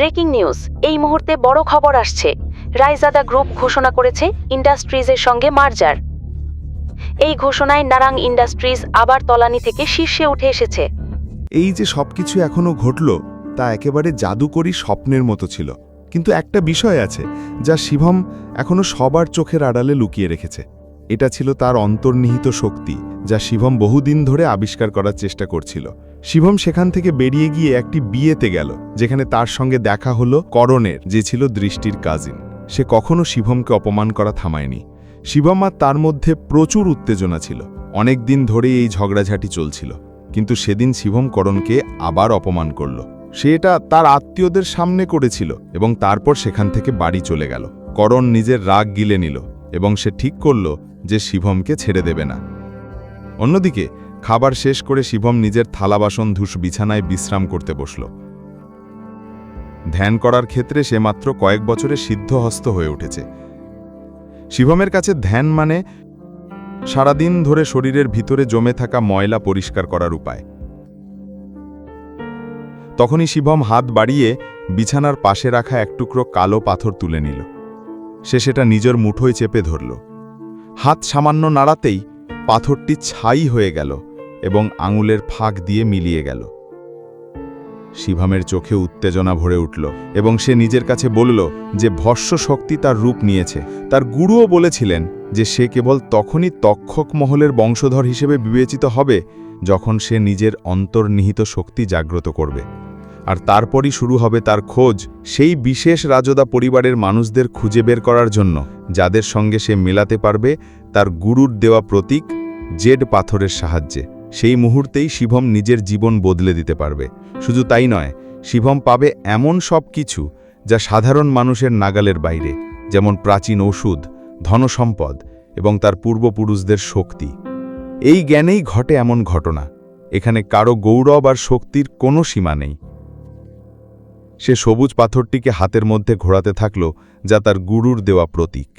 Breaking news. এই মুহূর্তে বড় খবর আসছে। রাইজাদা গ্রুপ ঘোষণা করেছে ইন্ডাস্ট্রিজের সঙ্গে মার্জার। এই ঘোষণায় নারাং ইন্ডাস্ট্রিজ আবার তলানি থেকে শীর্ষে উঠে এসেছে। এই যে সবকিছু এখনও ঘটল, তা একেবারে জাদুকরী স্বপ্নের মতো ছিল। কিন্তু একটা বিষয় আছে, যা শিভম এখনও সবার চোখের আড়ালে লুকিয়ে রেখেছে। এটা ছিল তার অন্তর্নিহিত শক্তি, যা শিভম বহুদিন ধরে আবিষ্কার করার চেষ্টা করছিল। শিবম সেখান থেকে বেরিয়ে গিয়ে একটি বিয়েতে গেল, যেখানে তার সঙ্গে দেখা হলো করণের, যে ছিল দৃষ্টির কাজিন। সে কখনো শিবমকে অপমান করা থামায়নি। শিবম আর তার মধ্যে প্রচুর উত্তেজনা ছিল। অনেক দিন ধরেই এই ঝগড়াঝাটি চলছিল। কিন্তু সেদিন শিবম করণকে আবার অপমান করল। সে এটা তার আত্মীয়দের সামনে করেছিল এবং তারপর সেখান থেকে বাড়ি চলে গেল। করণ নিজের রাগ গিলে নিল এবং সে ঠিক করল যে শিবমকে ছেড়ে দেবে না। অন্যদিকে খাবার শেষ করে শিবম নিজের থালা বাসন ধুস বিছানায় বিশ্রাম করতে বসল। ধ্যান করার ক্ষেত্রে সে মাত্র কয়েক বছরে সিদ্ধহস্ত হয়ে উঠেছে। শিবমের কাছে ধ্যান মানে সারাদিন ধরে শরীরের ভিতরে জমে থাকা ময়লা পরিষ্কার করার উপায়। তখনই শিবম হাত বাড়িয়ে বিছানার পাশে রাখা এক টুকরো কালো পাথর তুলে নিল। সে সেটা নিজের মুঠোয় চেপে ধরল। হাত সামান্য নাড়াতেই পাথরটি ছাই হয়ে গেল। এবং আঙুলের ফাঁক দিয়ে মিলিয়ে গেল। শিভামের চোখে উত্তেজনা ভরে উঠল এবং সে নিজের কাছে বলল যে ভস্য শক্তি তার রূপ নিয়েছে। তার গুরুও বলেছিলেন যে সে কেবল তখনই তক্ষক মহলের বংশধর হিসেবে বিবেচিত হবে যখন সে নিজের অন্তর্নিহিত শক্তি জাগ্রত করবে। আর তারপরই শুরু হবে তার খোঁজ সেই বিশেষ রাজদা পরিবারের মানুষদের খুঁজে বের করার জন্য, যাদের সঙ্গে সে মেলাতে পারবে তার গুরুর দেওয়া প্রতীক জেড পাথরের সাহায্যে। সেই মুহূর্তেই শিবম নিজের জীবন বদলে দিতে পারবে। শুধু তাই নয় শিবম পাবে এমন সব কিছু যা সাধারণ মানুষের নাগালের বাইরে, যেমন প্রাচীন ওষুধ, ধনসম্পদ এবং তার পূর্বপুরুষদের শক্তি। এই জ্ঞানেই ঘটে এমন ঘটনা, এখানে কারও গৌরব আর শক্তির কোনো সীমা নেই। সে সবুজ পাথরটিকে হাতের মধ্যে ঘোরাতে থাকল যা তার গুরুর দেওয়া প্রতীক।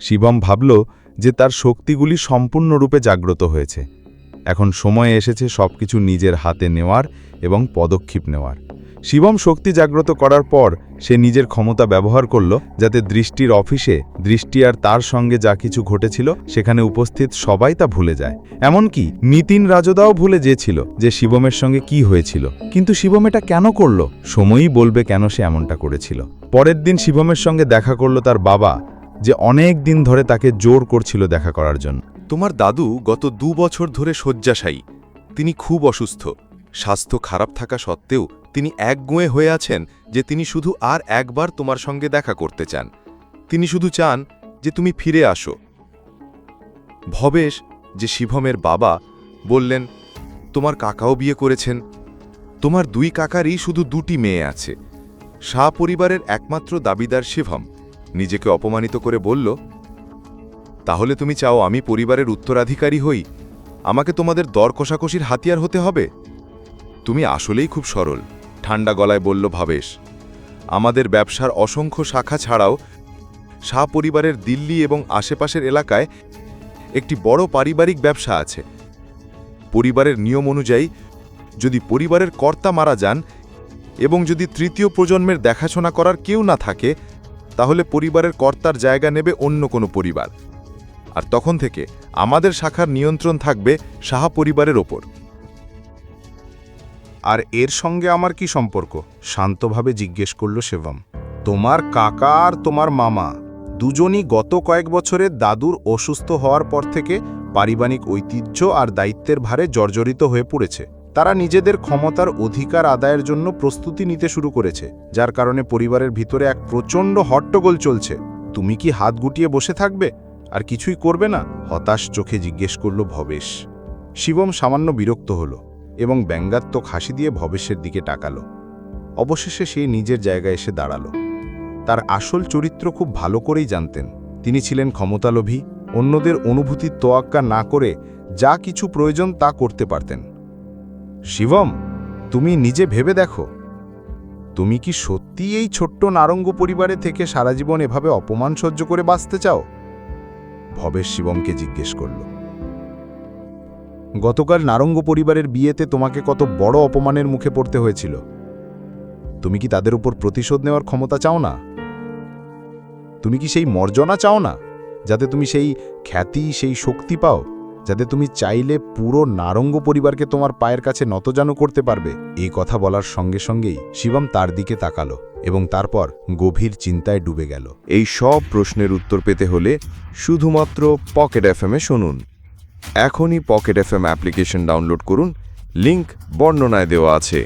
শিবম ভাবল যে তার শক্তিগুলি সম্পূর্ণরূপে জাগ্রত হয়েছে। এখন সময় এসেছে সবকিছু নিজের হাতে নেওয়ার এবং পদক্ষেপ নেওয়ার। শিবম শক্তি জাগ্রত করার পর সে নিজের ক্ষমতা ব্যবহার করল যাতে দৃষ্টির অফিসে দৃষ্টি আর তার সঙ্গে যা কিছু ঘটেছিল সেখানে উপস্থিত সবাই তা ভুলে যায়। এমনকি নিতিন রাজদাও ভুলে যেছিল যে শিবমের সঙ্গে কি হয়েছিল। কিন্তু শিবম এটা কেন করল? সময়ই বলবে কেন সে এমনটা করেছিল। পরের দিন শিবমের সঙ্গে দেখা করল তার বাবা, যে অনেক দিন ধরে তাকে জোর করছিল দেখা করার জন্য। তোমার দাদু গত দু বছর ধরে শয্যাশায়ী। তিনি খুব অসুস্থ। স্বাস্থ্য খারাপ থাকা সত্ত্বেও তিনি একগুঁয়ে হয়ে আছেন যে তিনি শুধু আর একবার তোমার সঙ্গে দেখা করতে চান। তিনি শুধু চান যে তুমি ফিরে আসো। ভবেশ, যে শিভমের বাবা, বললেন, তোমার কাকাও বিয়ে করেছেন। তোমার দুই কাকারই শুধু দুটি মেয়ে আছে। শাহ পরিবারের একমাত্র দাবিদার শিভম। নিজেকে অপমানিত করে বলল তাহলে তুমি চাও আমি পরিবারের উত্তরাধিকারী হই? আমাকে তোমাদের দর কষাকষির হাতিয়ার হতে হবে? তুমি আসলেই খুব সরল ঠান্ডা গলায় বলল ভাবেশ। আমাদের ব্যবসার অসংখ্য শাখা ছাড়াও শাহ পরিবারের দিল্লি এবং আশেপাশের এলাকায় একটি বড় পারিবারিক ব্যবসা আছে। পরিবারের নিয়ম অনুযায়ী, যদি পরিবারের কর্তা মারা যান এবং যদি তৃতীয় প্রজন্মের দেখাশোনা করার কেউ না থাকে, তাহলে পরিবারের কর্তার জায়গা নেবে অন্য কোনো পরিবার। আর তখন থেকে আমাদের শাখার নিয়ন্ত্রণ থাকবে সাহা পরিবারের ওপর। আর এর সঙ্গে আমার কি সম্পর্ক? শান্তভাবে জিজ্ঞেস করল সেবম। তোমার কাকা আর তোমার মামা দুজনই গত কয়েক বছরে দাদুর অসুস্থ হওয়ার পর থেকে পারিবারিক ঐতিহ্য আর দায়িত্বের ভারে জর্জরিত হয়ে পড়েছে। তারা নিজেদের ক্ষমতার অধিকার আদায়ের জন্য প্রস্তুতি নিতে শুরু করেছে, যার কারণে পরিবারের ভিতরে এক প্রচণ্ড হট্টগোল চলছে। তুমি কি হাত গুটিয়ে বসে থাকবে? আর কিছুই করবে না? হতাশ চোখে জিজ্ঞেস করল ভবেশ। শিবম সামান্য বিরক্ত হলো এবং ব্যঙ্গাত্মক হাসি দিয়ে ভবেশের দিকে টাকালো অবশেষে সে নিজের জায়গায় এসে দাঁড়াল। তার আসল চরিত্র খুব ভালো করেই জানতেন। তিনি ছিলেন ক্ষমতালোভী, অন্যদের অনুভূতির তোয়াক্কা না করে যা কিছু প্রয়োজন তা করতে পারতেন। শিবম, তুমি নিজে ভেবে দেখো। তুমি কি সত্যি এই ছোট্ট নারঙ্গ পরিবারে থেকে সারা জীবন এভাবে অপমান সহ্য করে বাঁচতে চাও? ভবেশ শিবমকে জিজ্ঞেস করল, গতকাল নারঙ্গ পরিবারের বিয়েতে তোমাকে কত বড় অপমানের মুখে পড়তে হয়েছিল? তুমি কি তাদের উপর প্রতিশোধ নেওয়ার ক্ষমতা চাও না? তুমি কি সেই মর্যাদা চাও না, যাতে তুমি সেই খ্যাতি, সেই শক্তি পাও? যাতে তুমি চাইলে পুরো নারঙ্গ পরিবারকে তোমার পায়ের কাছে নতজানু করতে পারবে। এই কথা বলার সঙ্গে সঙ্গেই শিবম তার দিকে তাকালো এবং তারপর গভীর চিন্তায় ডুবে গেল। এই সব প্রশ্নের উত্তর পেতে হলে শুধুমাত্র পকেট এফএমে শুনুন। এখনই pocket F M application download করুন। লিংক বর্ণনায় দেওয়া আছে।